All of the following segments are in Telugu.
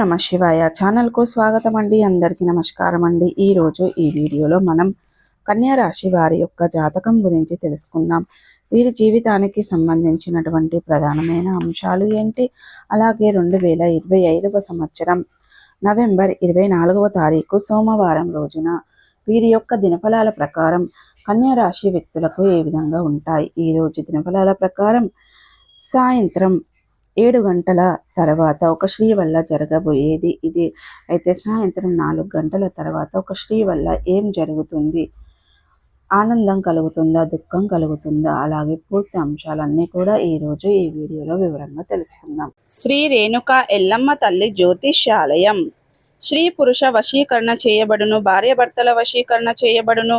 నమ శివాయ ఛానల్కు స్వాగతం అండి అందరికీ నమస్కారం అండి ఈరోజు ఈ వీడియోలో మనం కన్యా రాశి వారి యొక్క జాతకం గురించి తెలుసుకుందాం. వీరి జీవితానికి సంబంధించినటువంటి ప్రధానమైన అంశాలు ఏంటి? అలాగే రెండు వేల ఇరవై ఐదవ సంవత్సరం నవంబర్ ఇరవై నాలుగవ తారీఖు సోమవారం రోజున వీరి యొక్క దినఫలాల ప్రకారం కన్యా రాశి వ్యక్తులకు ఏ విధంగా ఉంటాయి? ఈ రోజు దినఫలాల ప్రకారం సాయంత్రం ఏడు గంటల తర్వాత ఒక స్త్రీ వల్ల జరగబోయేది ఇది. అయితే సాయంత్రం నాలుగు గంటల తర్వాత ఒక స్త్రీ వల్ల ఏం జరుగుతుంది? ఆనందం కలుగుతుందా? దుఃఖం కలుగుతుందా? అలాగే పూర్తి అంశాలన్నీ కూడా ఈరోజు ఈ వీడియోలో వివరంగా తెలుసుకుందాం. శ్రీ రేణుక ఎల్లమ్మ తల్లి జ్యోతిష్యాలయం. స్త్రీ పురుష వశీకరణ చేయబడును భార్యాభర్తల వశీకరణ చేయబడును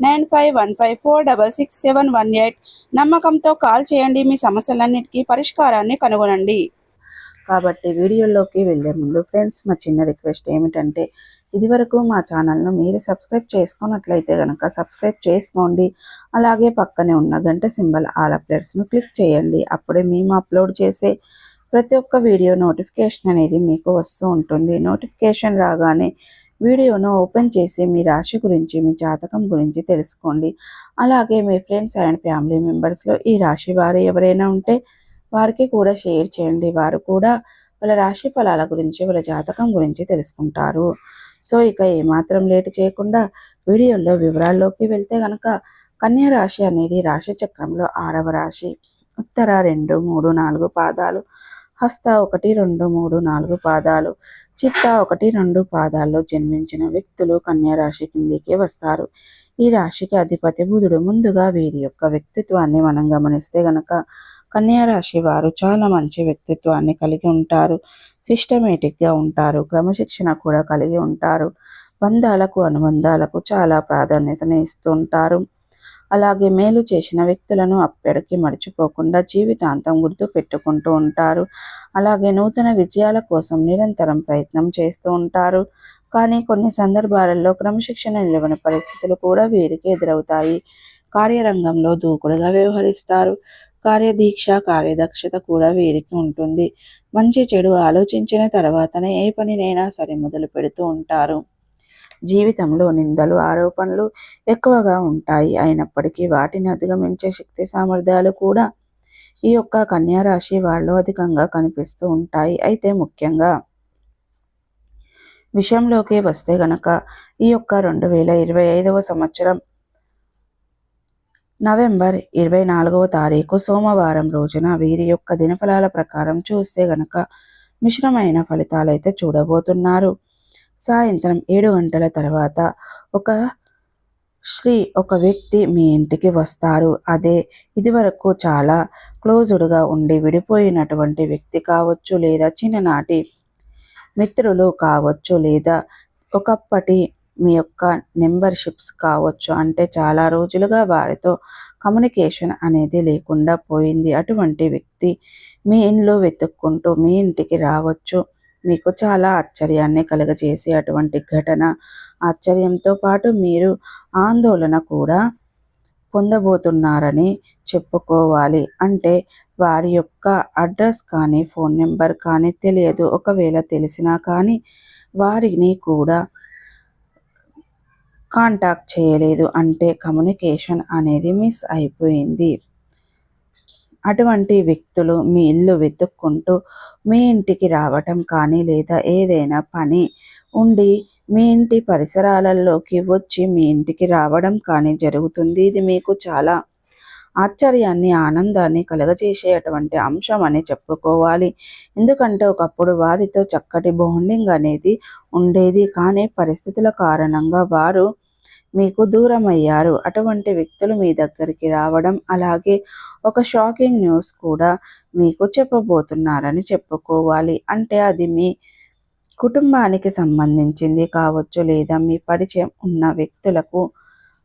nine five one five four double six seven one eight నమ్మకంతో కాల్ చేయండి. మీ సమస్యలన్నిటికీ పరిష్కారాన్ని కనుగొనండి. కాబట్టి వీడియోలోకి వెళ్ళే ముందు ఫ్రెండ్స్ మా చిన్న రిక్వెస్ట్ ఏమిటంటే ఇదివరకు మా ఛానల్ను మీరు సబ్స్క్రైబ్ చేసుకున్నట్లయితే కనుక సబ్స్క్రైబ్ చేసుకోండి. అలాగే పక్కనే ఉన్న గంట సింబల్ ఆల్ అప్డేట్స్ను క్లిక్ చేయండి. అప్పుడే మేము అప్లోడ్ చేసే ప్రతి ఒక్క వీడియో నోటిఫికేషన్ అనేది మీకు వస్తూ ఉంటుంది. నోటిఫికేషన్ రాగానే వీడియోను ఓపెన్ చేసి మీ రాశి గురించి మీ జాతకం గురించి తెలుసుకోండి. అలాగే మీ ఫ్రెండ్స్ అండ్ ఫ్యామిలీ మెంబర్స్లో ఈ రాశి వారు ఎవరైనా ఉంటే వారికి కూడా షేర్ చేయండి. వారు కూడా వాళ్ళ రాశి ఫలాల గురించి వాళ్ళ జాతకం గురించి తెలుసుకుంటారు. సో ఇక ఏమాత్రం లేట్ చేయకుండా వీడియోలో వివరాల్లోకి వెళ్తే కనుక కన్యా రాశి అనేది రాశి చక్రంలో ఆరవ రాశి. ఉత్తర రెండు మూడు నాలుగు పాదాలు హస్త ఒకటి రెండు మూడు నాలుగు పాదాలు. చిత్త ఒకటి రెండు పాదాల్లో జన్మించిన వ్యక్తులు కన్యా రాశి కిందికి వస్తారు. ఈ రాశికి అధిపతి బుధుడు ముందుగా వీరి యొక్క వ్యక్తిత్వాన్ని మనం గమనిస్తే గనక కన్యా రాశి వారు చాలా మంచి వ్యక్తిత్వాన్ని కలిగి ఉంటారు. సిస్టమేటిక్గా ఉంటారు. క్రమశిక్షణ కూడా కలిగి ఉంటారు. బంధాలకు అనుబంధాలకు చాలా ప్రాధాన్యతని ఇస్తుంటారు. అలాగే మేలు చేసిన వ్యక్తులను అప్పటికి మర్చిపోకుండా జీవితాంతం గుర్తు పెట్టుకుంటూ ఉంటారు. అలాగే నూతన విజయాల కోసం నిరంతరం ప్రయత్నం చేస్తూ ఉంటారు. కానీ కొన్ని సందర్భాలలో క్రమశిక్షణ నిలవని పరిస్థితులు కూడా వీరికి ఎదురవుతాయి. కార్యరంగంలో దూకుడుగా వ్యవహరిస్తారు. కార్యదీక్ష కార్యదక్షత కూడా వీరికి ఉంటుంది. మంచి చెడు ఆలోచించిన తర్వాతనే ఏ పనినైనా సరే మొదలు పెడుతూ ఉంటారు. జీవితంలో నిందలు ఆరోపణలు ఎక్కువగా ఉంటాయి. అయినప్పటికీ వాటిని అధిగమించే శక్తి సామర్థ్యాలు కూడా ఈ యొక్క కన్యారాశి వాళ్ళు అధికంగా కనిపిస్తూ ఉంటాయి. అయితే ముఖ్యంగా విషయంలోకి వస్తే గనక ఈ యొక్క రెండు వేల ఇరవై ఐదవ సంవత్సరం నవంబర్ ఇరవై నాలుగవ తారీఖు సోమవారం రోజున వీరి యొక్క దినఫలాల ప్రకారం చూస్తే గనక మిశ్రమైన ఫలితాలైతే చూడబోతున్నారు. సాయంత్రం ఏడు గంటల తర్వాత ఒక శ్రీ ఒక వ్యక్తి మీ ఇంటికి వస్తారు. అదే ఇదివరకు చాలా క్లోజ్డ్గా ఉండి విడిపోయినటువంటి వ్యక్తి కావచ్చు లేదా చిన్ననాటి మిత్రులు కావచ్చు లేదా ఒకప్పటి మీ యొక్క మెంబర్షిప్స్ కావచ్చు. అంటే చాలా రోజులుగా వారితో కమ్యూనికేషన్ అనేది లేకుండా పోయింది. అటువంటి వ్యక్తి మీ ఇంట్లో వెతుక్కుంటూ మీ ఇంటికి రావచ్చు. మీకు చాలా ఆశ్చర్యాన్ని కలుగజేసే అటువంటి ఘటన ఆశ్చర్యంతో పాటు మీరు ఆందోళన కూడా పొందబోతున్నారని చెప్పుకోవాలి. అంటే వారి యొక్క అడ్రస్ కానీ ఫోన్ నెంబర్ కానీ తెలియదు. ఒకవేళ తెలిసినా కానీ వారిని కూడా కాంటాక్ట్ చేయలేదు. అంటే కమ్యూనికేషన్ అనేది మిస్ అయిపోయింది. అటువంటి వ్యక్తులు మీ ఇల్లు వెతుక్కుంటూ మీ ఇంటికి రావటం కానీ లేదా ఏదైనా పని ఉండి మీ ఇంటి పరిసరాలలోకి వచ్చి మీ ఇంటికి రావడం కానీ జరుగుతుంది. ఇది మీకు చాలా ఆశ్చర్యాన్ని ఆనందాన్ని కలగజేసేటువంటి అంశం అని చెప్పుకోవాలి. ఎందుకంటే ఒకప్పుడు వారితో చక్కటి బాండింగ్ అనేది ఉండేది. కానీ పరిస్థితుల కారణంగా వారు మీకు దూరం అయ్యారు అటువంటి వ్యక్తులు మీ దగ్గరికి రావడం అలాగే ఒక షాకింగ్ న్యూస్ కూడా మీకు చెప్పబోతున్నారని చెప్పుకోవాలి. అంటే అది మీ కుటుంబానికి సంబంధించింది కావచ్చు లేదా మీ పరిచయం ఉన్న వ్యక్తులకు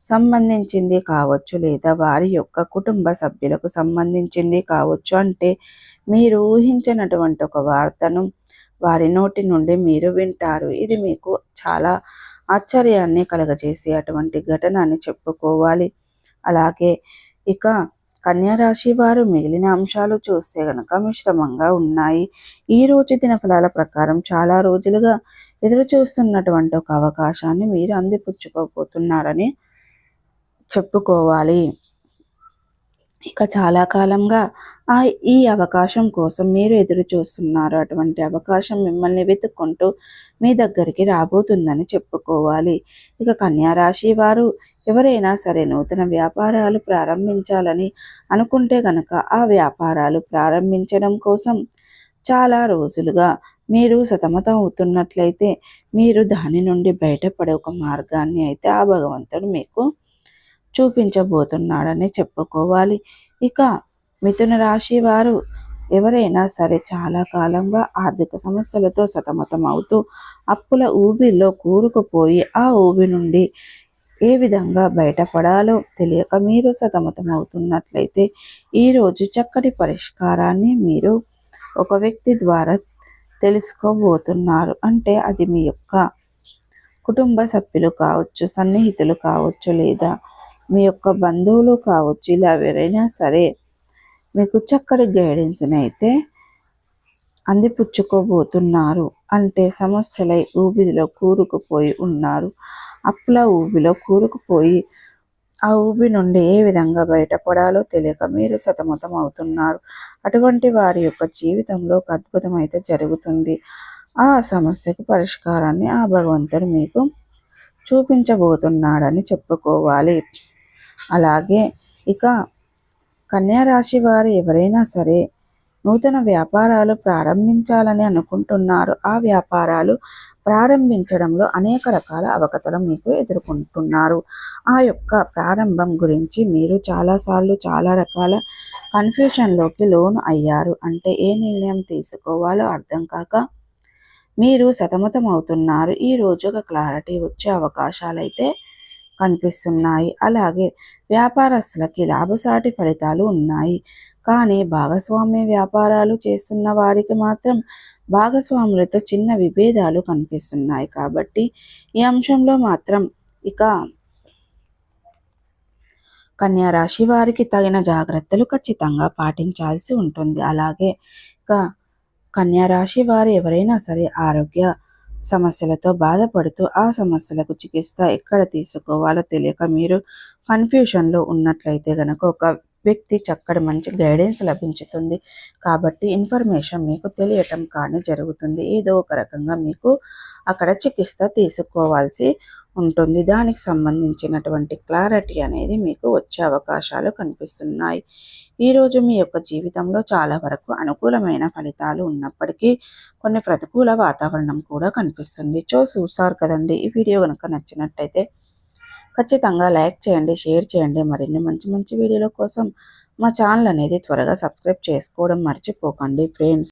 సంబంధించింది కావచ్చు లేదా వారి యొక్క కుటుంబ సభ్యులకు సంబంధించింది కావచ్చు అంటే మీరు ఊహించినటువంటి ఒక వార్తను వారి నోటి నుండి మీరు వింటారు. ఇది మీకు చాలా ఆశ్చర్యాన్ని కలగజేసే అటువంటి ఘటన అని చెప్పుకోవాలి. అలాగే ఇక కన్యారాశి వారు మిగిలిన అంశాలు చూస్తే గనక మిశ్రమంగా ఉన్నాయి. ఈ రోజు దిన ఫలాల ప్రకారం చాలా రోజులుగా ఎదురు చూస్తున్నటువంటి ఒక అవకాశాన్ని మీరు అందిపుచ్చుకోబోతున్నారని చెప్పుకోవాలి. ఇక చాలా కాలంగా ఆ ఈ అవకాశం కోసం మీరు ఎదురు చూస్తున్నారు. అటువంటి అవకాశం మిమ్మల్ని వెతుక్కుంటూ మీ దగ్గరికి రాబోతుందని చెప్పుకోవాలి. ఇక కన్యారాశి వారు ఎవరైనా సరే నూతన వ్యాపారాలు ప్రారంభించాలని అనుకుంటే గనక ఆ వ్యాపారాలు ప్రారంభించడం కోసం చాలా రోజులుగా మీరు సతమతం అవుతున్నట్లయితే మీరు దాని నుండి బయటపడే ఒక మార్గాన్ని అయితే ఆ భగవంతుడు మీకు చూపించబోతున్నాడని చెప్పుకోవాలి. ఇక మిథున రాశి వారు ఎవరైనా సరే చాలా కాలంగా ఆర్థిక సమస్యలతో సతమతం అవుతూ అప్పుల ఊబిలో కూరుకుపోయి ఆ ఊబి నుండి ఏ విధంగా బయటపడాలో తెలియక మీరు సతమతం అవుతున్నట్లయితే ఈరోజు చక్కటి పరిష్కారాన్ని మీరు ఒక వ్యక్తి ద్వారా తెలుసుకోబోతున్నారు. అంటే అది మీ యొక్క కుటుంబ సభ్యులు కావచ్చు సన్నిహితులు కావచ్చు లేదా మీ యొక్క బంధువులు కావచ్చు ఇలా ఎవరైనా సరే మీకు చక్కటి గైడెన్స్ని అయితే అందిపుచ్చుకోబోతున్నారు. అంటే సమస్యలై ఊబిలో కూరుకుపోయి ఉన్నారు. అప్పుల ఊబిలో కూరుకుపోయి ఆ ఊబి నుండి ఏ విధంగా బయటపడాలో తెలియక మీరు సతమతం అవుతున్నారు. అటువంటి వారి యొక్క జీవితంలో ఒక అద్భుతం అయితే జరుగుతుంది. ఆ సమస్యకు పరిష్కారాన్ని ఆ భగవంతుడు మీకు చూపించబోతున్నాడని చెప్పుకోవాలి. అలాగే ఇక కన్యారాశి వారు ఎవరైనా సరే నూతన వ్యాపారాలు ప్రారంభించాలని అనుకుంటున్నారు. ఆ వ్యాపారాలు ప్రారంభించడంలో అనేక రకాల అవకతలు మీకు ఎదుర్కొంటున్నారు. ఆ యొక్క ప్రారంభం గురించి మీరు చాలాసార్లు చాలా రకాల కన్ఫ్యూషన్లోకి లోను అయ్యారు. అంటే ఏ నిర్ణయం తీసుకోవాలో అర్థం కాక మీరు సతమతం అవుతున్నారు ఈ ఒక క్లారిటీ వచ్చే అవకాశాలు అయితే కనిపిస్తున్నాయి. అలాగే వ్యాపారస్తులకి లాభసాటి ఫలితాలు ఉన్నాయి. కానీ భాగస్వామ్య వ్యాపారాలు చేస్తున్న వారికి మాత్రం భాగస్వాములతో చిన్న విభేదాలు కనిపిస్తున్నాయి. కాబట్టి ఈ అంశంలో మాత్రం ఇక కన్యా రాశి వారికి తగిన జాగ్రత్తలు ఖచ్చితంగా పాటించాల్సి ఉంటుంది. అలాగే ఇక కన్యారాశి వారు ఎవరైనా సరే ఆరోగ్య సమస్యలతో బాధపడుతూ ఆ సమస్యలకు చికిత్స ఎక్కడ తీసుకోవాలో తెలియక మీరు కన్ఫ్యూషన్లో ఉన్నట్లయితే కనుక ఒక వ్యక్తి చక్కటి మంచి గైడెన్స్ లభించుతుంది. కాబట్టి ఇన్ఫర్మేషన్ మీకు తెలియటం కానీ జరుగుతుంది. ఏదో ఒక రకంగా మీకు అక్కడ చికిత్స తీసుకోవాల్సి ఉంటుంది. దానికి సంబంధించినటువంటి క్లారిటీ అనేది మీకు వచ్చే అవకాశాలు కనిపిస్తున్నాయి. ఈరోజు మీ యొక్క జీవితంలో చాలా వరకు అనుకూలమైన ఫలితాలు ఉన్నప్పటికీ కొన్ని ప్రతికూల వాతావరణం కూడా కనిపిస్తుంది. చో చూస్తారు కదండి ఈ వీడియో కనుక నచ్చినట్టయితే ఖచ్చితంగా లైక్ చేయండి షేర్ చేయండి. మరిన్ని మంచి మంచి వీడియోల కోసం మా ఛానల్ అనేది త్వరగా సబ్స్క్రైబ్ చేసుకోవడం మర్చిపోకండి ఫ్రెండ్స్.